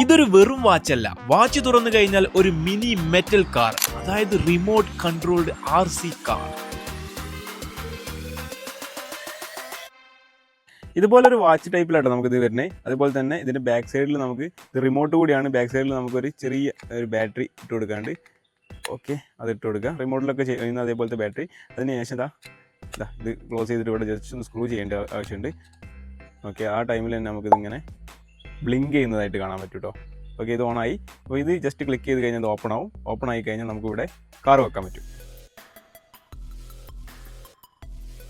ഇതൊരു വെറും വാച്ച് അല്ല വാച്ച് തുറന്നു കഴിഞ്ഞാൽ ഒരു മിനി മെറ്റൽ കാർ അതായത് remote controlled R C car ഇതുപോലെ ഒരു വാച്ച് ടൈപ്പിലാണ് നമുക്ക് ഇത് വരുന്നത് അതുപോലെ തന്നെ ഇതിന്റെ ബാക്ക് സൈഡിൽ നമുക്ക് റിമോട്ട് കൂടിയാണ്. ബാക്ക് സൈഡിൽ നമുക്ക് ഒരു ചെറിയ ഒരു ബാറ്ററി ഇട്ട് കൊടുക്കാണ്ട്. ഓക്കെ അത് ഇട്ട് കൊടുക്കുക. റിമോട്ടിലൊക്കെ ചെയ്യുന്ന അതേപോലത്തെ ബാറ്ററി അതിന് ശേഷം ഇത് ക്ലോസ് ചെയ്തിട്ട് ഇവിടെ ജസ്റ്റ് ഒന്ന് സ്ക്രൂ ചെയ്യേണ്ട ആവശ്യമുണ്ട്. ഓക്കെ ആ ടൈമിൽ തന്നെ നമുക്കിതിങ്ങനെ ബ്ലിങ്ക് ചെയ്യുന്നതായിട്ട് കാണാൻ പറ്റും കേട്ടോ ഓക്കെ ഇത് ആയി. അപ്പോൾ ഇത് ജസ്റ്റ് ക്ലിക്ക് ചെയ്ത് കഴിഞ്ഞാൽ ഇത് ഓപ്പൺ ആവും. ഓപ്പൺ ആയി കഴിഞ്ഞാൽ നമുക്കിവിടെ കാർ വെക്കാൻ പറ്റും.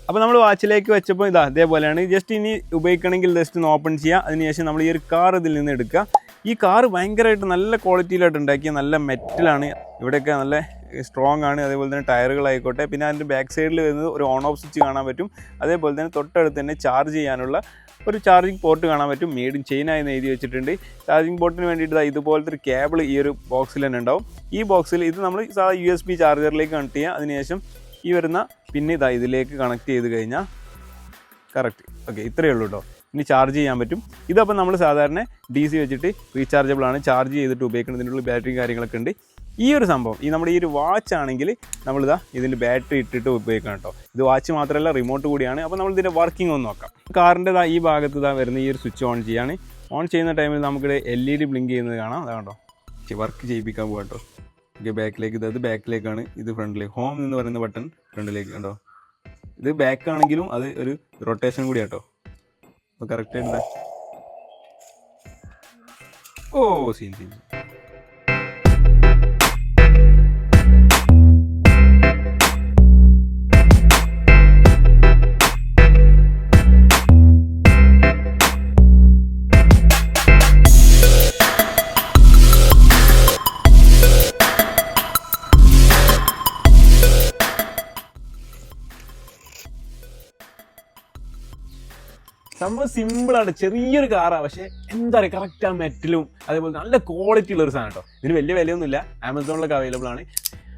അപ്പോൾ നമ്മൾ വാച്ചിലേക്ക് വെച്ചപ്പോൾ ഇതാ അതേപോലെയാണ് ജസ്റ്റ് ഇനി ഉപയോഗിക്കണമെങ്കിൽ ജസ്റ്റ് ഒന്ന് ഓപ്പൺ ചെയ്യുക. അതിനുശേഷം നമ്മൾ ഈ ഒരു കാർ ഇതിൽ നിന്ന് എടുക്കുക. ഈ കാർ ഭയങ്കരമായിട്ട് നല്ല ക്വാളിറ്റിയിലായിട്ട് ഉണ്ടാക്കിയ നല്ല മെറ്റലാണ് ഇവിടെയൊക്കെ നല്ല സ്ട്രോങ് ആണ്. അതേപോലെ തന്നെ ടയറുകളായിക്കോട്ടെ പിന്നെ അതിന്റെ ബാക്ക് സൈഡിൽ വരുന്നത് ഒരു ഓൺ ഓഫ് സ്വിച്ച് കാണാൻ പറ്റും. അതേപോലെ തന്നെ തൊട്ടടുത്ത് തന്നെ ചാർജ് ചെയ്യാനുള്ള ഒരു ചാർജിങ് പോർട്ട് കാണാൻ പറ്റും. മെയ്ഡ് ഇൻ ചൈന എന്ന് എഴുതി വെച്ചിട്ടുണ്ട്. ചാർജിങ് പോർട്ടിന് വേണ്ടിയിട്ട് ഇതുപോലത്തെ ഒരു കേബിൾ ഈ ഒരു ബോക്സിൽ തന്നെ ഉണ്ടാവും. ഈ ബോക്സിൽ ഇത് നമ്മൾ സാധാ യു എസ് ബി ചാർജറിലേക്ക് കണക്ട് ചെയ്യുക അതിനുശേഷം ഈ വരുന്ന പിന്നെ ഇതാ ഇതിലേക്ക് കണക്ട് ചെയ്ത് കഴിഞ്ഞാൽ കറക്റ്റ് ഓക്കെ ഇത്രയേ ഉള്ളൂ കേട്ടോ ഇനി ചാർജ് ചെയ്യാൻ പറ്റും. ഇതപ്പോൾ നമ്മൾ സാധാരണ ഡി സി വെച്ചിട്ട് റീചാർജബിൾ ആണ്. ചാർജ് ചെയ്തിട്ട് ഉപയോഗിക്കുന്നതിനുള്ള ബാറ്ററിയും ബാറ്ററി കാര്യങ്ങളൊക്കെ ഉണ്ട്. ഈ ഒരു സംഭവം ഈ നമ്മുടെ ഈ ഒരു വാച്ച് ആണെങ്കിൽ നമ്മളിതാ ഇതിന്റെ ബാറ്ററി ഇട്ടിട്ട് ഉപയോഗിക്കണം കേട്ടോ ഇത് വാച്ച് മാത്രമല്ല റിമോട്ട് കൂടിയാണ്. അപ്പോൾ നമ്മൾ ഇതിന്റെ വർക്കിംഗ് ഒന്ന് നോക്കാം. കാറിന്റെ ഇതാ ഈ ഭാഗത്ത് ഇതാ വരുന്ന ഈ ഒരു സ്വിച്ച് ഓൺ ചെയ്യാണ്. ഓൺ ചെയ്യുന്ന ടൈമിൽ നമുക്ക് എൽ ഇ ഡി ബ്ലിങ്ക് ചെയ്യുന്നത് കാണാം. അതാ കേട്ടോ വർക്ക് ചെയ്യിപ്പിക്കാൻ പോകാം കേട്ടോ ഓക്കെ ബാക്കിലേക്ക് ഇത് ബാക്കിലേക്കാണ് ഇത് ഫ്രണ്ടിലേക്ക്. ഹോം എന്ന് പറയുന്ന ബട്ടൺ ഫ്രണ്ടിലേക്ക് കണ്ടോ? ഇത് ബാക്ക് ആണെങ്കിലും അത് ഒരു റൊട്ടേഷൻ കൂടി കേട്ടോ അപ്പോൾ കറക്റ്റ് ഉണ്ട് ഓ സീൻ സീൻ സംഭവം സിമ്പിളാണ് ചെറിയൊരു കാറാണ് പക്ഷെ എന്താ പറയുക കറക്റ്റ് ആ മെറ്റലും അതേപോലെ നല്ല ക്വാളിറ്റി ഉള്ള ഒരു സാധനം കേട്ടോ ഇതിന് വലിയ വിലയൊന്നുമില്ല. ആമസോണിലൊക്കെ അവൈലബിൾ ആണ്.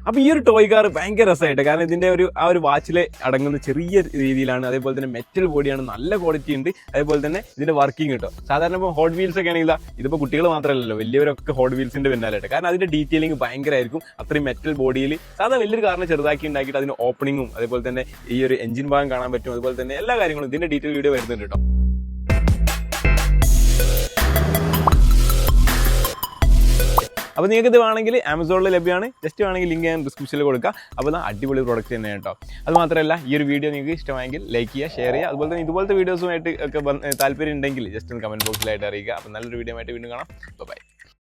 അപ്പോൾ ഈ ഒരു ടോയ് കാർ ഭയങ്കര രസമായിട്ട്? കാരണം ഇതിന്റെ ഒരു ആ ഒരു വാച്ചിൽ അടങ്ങുന്ന ചെറിയ രീതിയിലാണ്. അതേപോലെ തന്നെ മെറ്റൽ ബോഡിയാണ് നല്ല ക്വാളിറ്റി ഉണ്ട്. അതേപോലെ തന്നെ ഇതിന്റെ വർക്കിംഗ് കിട്ടും സാധാരണ ഇപ്പോൾ ഹോട്ട് വീൽസ് ഒക്കെ ആണെങ്കിൽ ഇതിപ്പോൾ കുട്ടികൾ മാത്രമല്ലല്ലോ വലിയവരൊക്കെ ഹോട്ട് വീൽസിന്റെ പിന്നാലായിട്ട്. കാരണം അതിന്റെ ഡീറ്റെയിലിംഗ് ഭയങ്കരമായിരിക്കും. അത്രയും മെറ്റൽ ബോഡിയിൽ സാധാരണ വലിയൊരു കാറിനെ ചെറുതാക്കി ഉണ്ടാക്കിയിട്ട് അതിന് ഓപ്പണിങ്ങും അതേപോലെ തന്നെ ഈ ഒരു എഞ്ചിൻ ഭാഗം കാണാൻ പറ്റും അതുപോലെ തന്നെ എല്ലാ കാര്യങ്ങളും ഇതിന്റെ ഡീറ്റെയിൽ വീഡിയോ വരുന്നുണ്ട് കേട്ടോ അപ്പോൾ നിങ്ങൾക്ക് ഇത് വേണമെങ്കിൽ ആമസോണിൽ ലഭ്യമാണ്. ജസ്റ്റ് വേണമെങ്കിൽ ലിങ്ക് ഞാൻ ഡിസ്ക്രിപ്ഷനിൽ കൊടുക്കുക അപ്പോൾ അടിപൊളി പ്രോഡക്റ്റ് തന്നെ കേട്ടോ. അത് മാത്രമല്ല ഈ ഒരു വീഡിയോ നിങ്ങൾക്ക് ഇഷ്ടമായെങ്കിൽ ലൈക്ക് ചെയ്യുക ഷെയർ ചെയ്യുക. അതുപോലെ തന്നെ ഇതുപോലത്തെ വീഡിയോസുമായിട്ട് ഒക്കെ താല്പര്യം ഉണ്ടെങ്കിൽ ജസ്റ്റ് ഒന്ന് കമന്റ് ബോക്സിലായിട്ട് അറിയിക്കുക. അപ്പോൾ നല്ലൊരു വീഡിയോ ആയിട്ട് വീണ്ടും കാണാം. ബൈ